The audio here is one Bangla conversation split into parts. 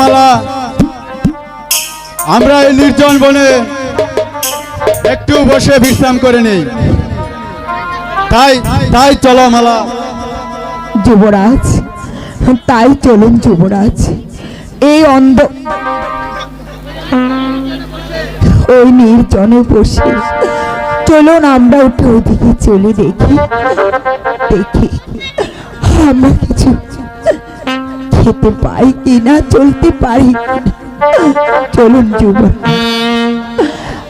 মালা। আমরা এই নির্জন বনে একটু বসে বিশ্রাম করে নেই। তাই তাই চলো মালা। যুবরাজ, তাই চলুন যুবরাজ। এই অন্ধ ওই নির্জনে বসে চলুন আমরা উঠে ওইদিকে চলে দেখি। দেখি আমরা কিছু খেতে পাই কিনা, চলতে পারি চলুন যুবরাজ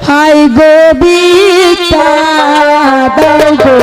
হাই গো। বিটা দাও গো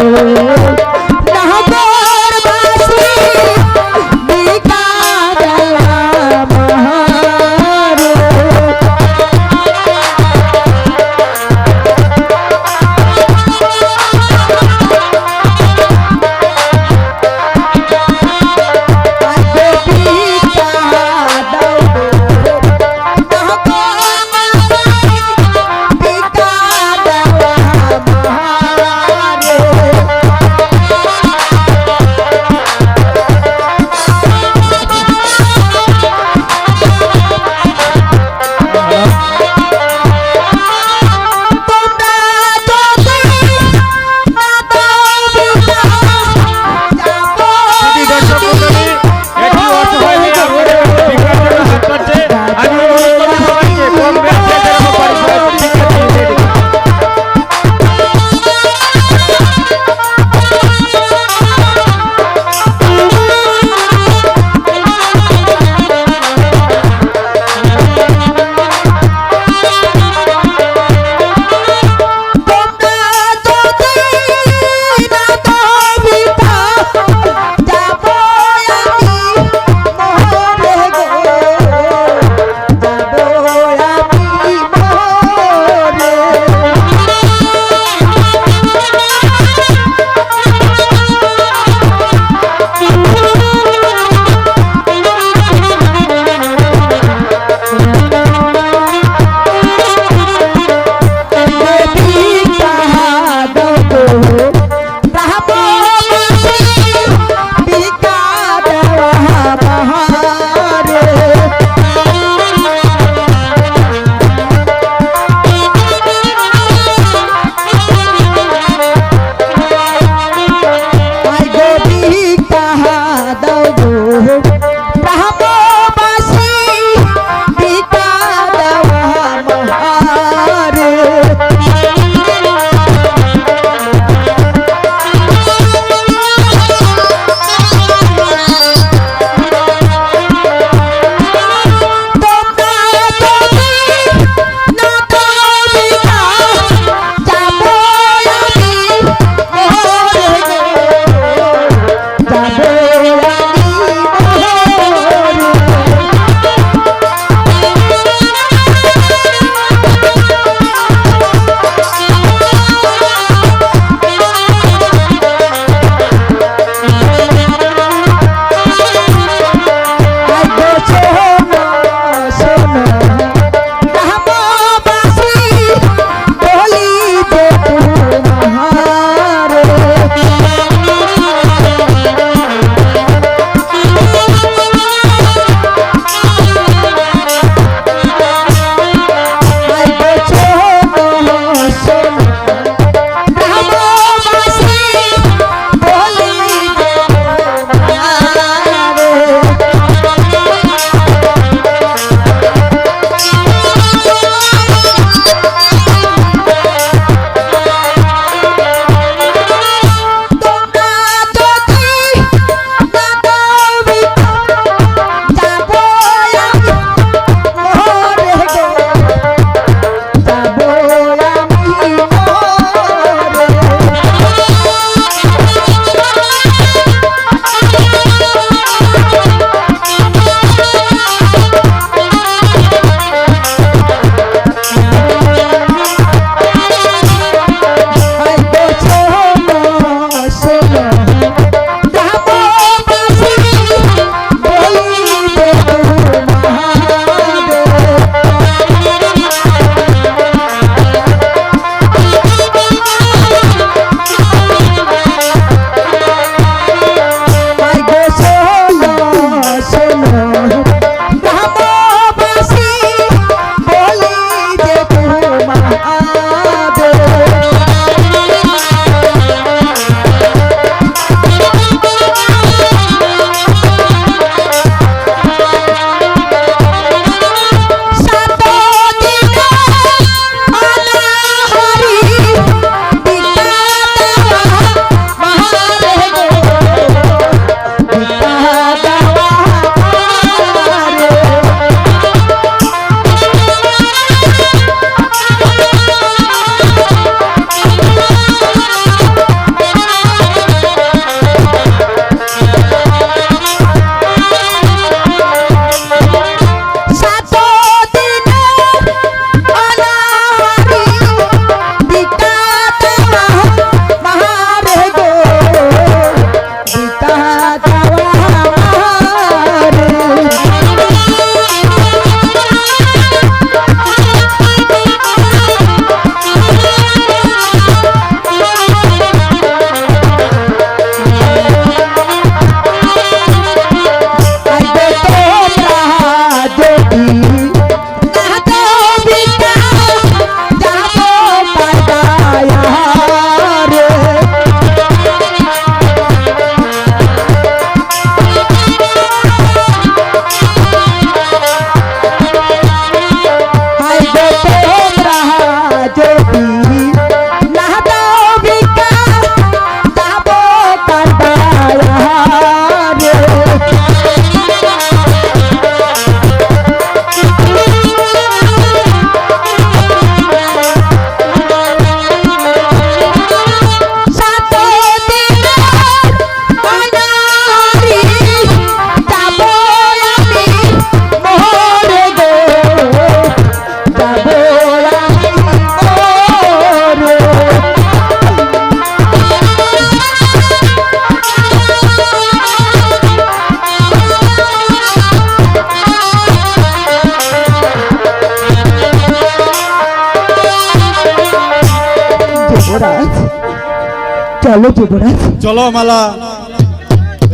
চলো যুবরাজ চলো মালা।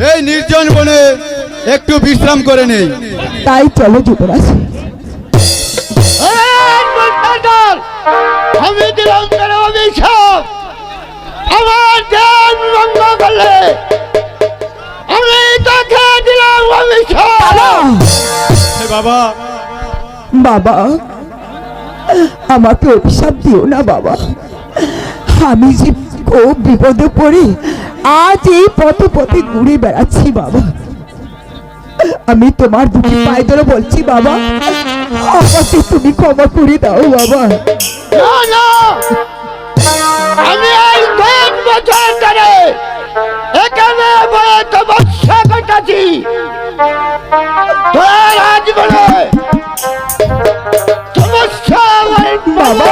এই নির্জন বনে একটু বিশ্রাম করে নেই। তাই চলো যুবরাজ আমি দিলাম কেন অভিশাপ। আমার ধ্যান ভঙ্গ করলে আমি তাকে দিলাম অভিশাপ। বাবা। বাবা আমাকে অভিশাপ দিও না বাবা। আমি যে খুব বিপদে পড়ি আজ এই পথে পথে ঘুরে বেড়াচ্ছি বাবা। আমি তোমার দুটি পায়ে ধরে বলছি বাবা আমাকে তুমি ক্ষমা করে দাও বাবা। না না। আমি এই কয়েক বছর ধরে এখানে বয়ে তপস্যা তোর আজ বলে তপস্যা বাবা।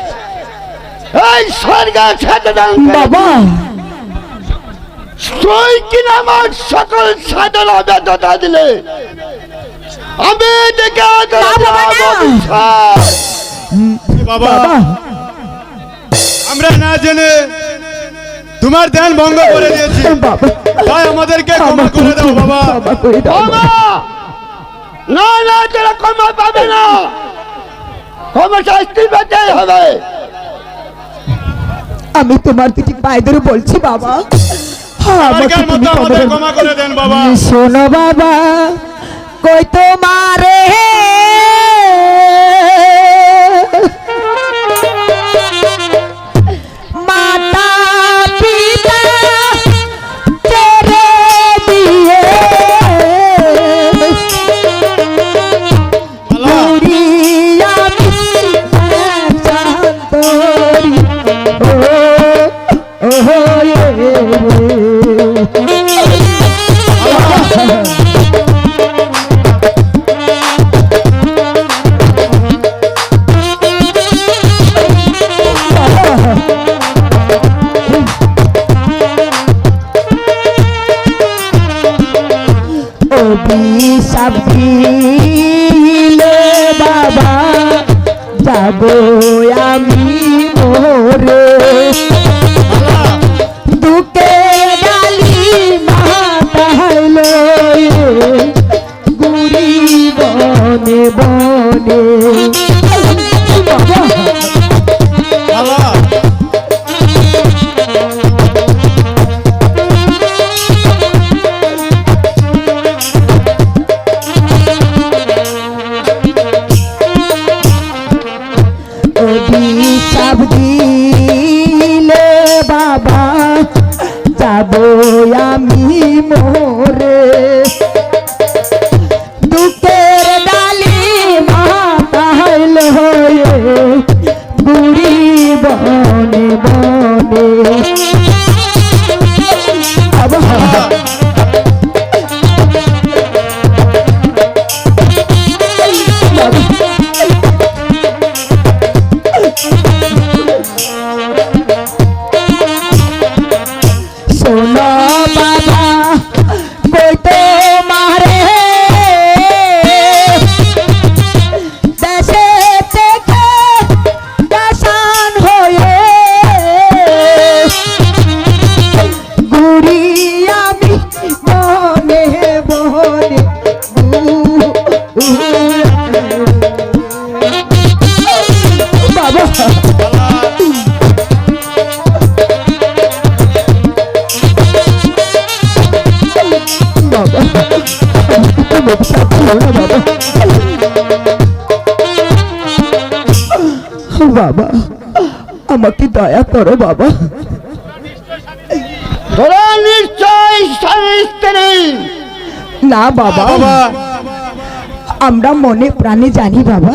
এই স্বর্গের বাবা। তুই কিনা আমার সকল সাধনা দিলে আমি দেখে বাবা, আমরা না জেনে তোমার ধ্যান ভঙ্গ করে দিয়েছি। তাই আমাদেরকে ক্ষমা করে দাও বাবা। না না তোরা ক্ষমা পাবে না। ক্ষমা শাস্তি পেতেই হবে। আমি তোমার দুটি পায়েদের বলছি বাবা। দেন বাবা। শোনো বাবা। কই তোমারে Yeah. বাবা আমাকে দয়া করো বাবা। তোরা নিশ্চয় স্বামী স্ত্রী না বাবা বাবা আমরা মনে প্রাণে জানি বাবা।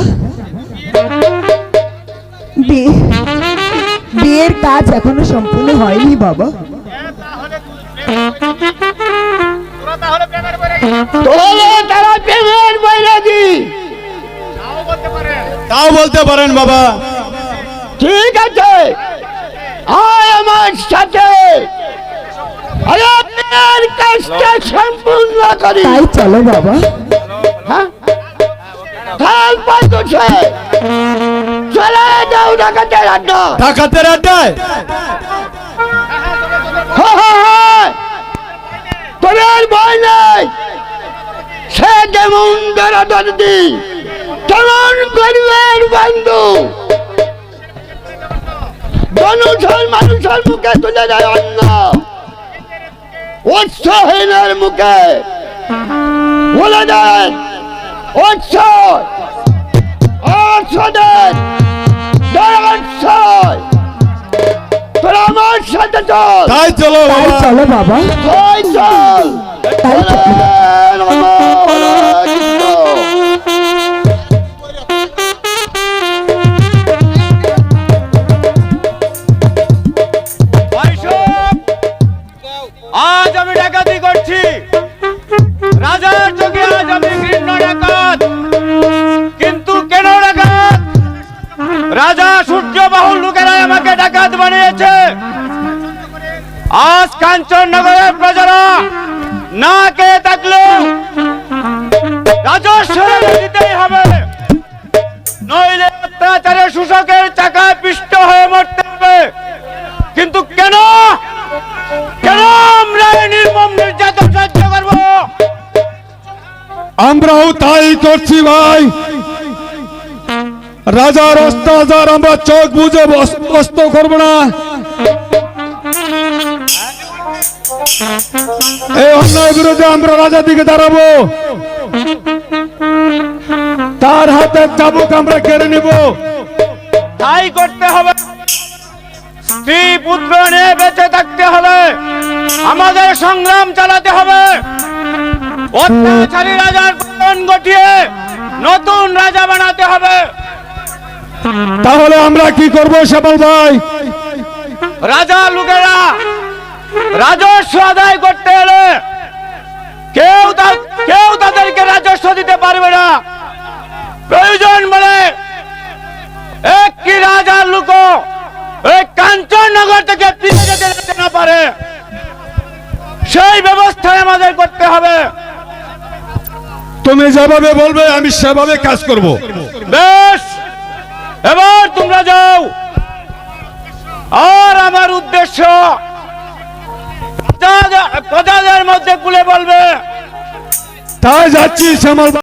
বিয়ের কাজ এখনও সম্পূর্ণ হয়নি বাবা। তোরে তারা প্রেমের বৈরাগী। তাও বলতে পারেন বাবা। ঠিক আছে। আয় আমার সাথে। আরে কাজটা সম্পূর্ণ করি। তাই চলো বাবা। হ্যাঁ? চলে যাও ডাকাতের আড্ডা। ডাকাতের আড্ডায়? হা, হা, হা। তোদের ভয় নেই। যেমন বেড়াদি তেমন গরিবের বন্ধু। মানুষের মানুষের মুখে তুলে দেয় অন্ন। উৎসহীনের মুখে বলে দেন উৎস অর্থদের তোরা আমার সাথে চল। তাই চলো বাবা। চলো বাবা। তাই চল। তাই কাঞ্চননগরের প্রজারা না কে দিতেই হবে। নইলে অত্যাচারে শোষকের চাকায় পিষ্ট হয়ে মরতে হবে। কিন্তু কেন? কেন আমরা নির্মম নির্যাতন সহ্য করব? আমরাও তাই করছি ভাই। রাজার অস্তাচার আমরা চোখ বুঝে বস্ত করব না। এই অন্যায় বিরুদ্ধে আমরা রাজা দিকে দাঁড়াবো। তার হাতে চাবুক আমরা কেড়ে নিব। তাই করতে হবে। স্ত্রী পুত্র নিয়ে বেঁচে থাকতে হবে। আমাদের সংগ্রাম চালাতে হবে। অত্যাচারী রাজার পতন ঘটিয়ে নতুন রাজা বানাতে হবে। তাহলে আমরা কি করব শ্যামল ভাই? রাজা লোকেরা রাজস্ব আদায় করতে এলে কেউ কেউ তাদেরকে রাজস্ব দিতে পারবে না। প্রয়োজন বলে একটি রাজার লোক এই কাঞ্চননগর থেকে যেতে যেতে না পারে। সেই ব্যবস্থা আমাদের করতে হবে। তুমি যেভাবে বলবে আমি সেভাবে কাজ করব। বেশ এবার তোমরা যাও। আর আমার উদ্দেশ্য প্রজাদের মধ্যে কুলে বলবে তাই যাচ্ছি শ্যামল।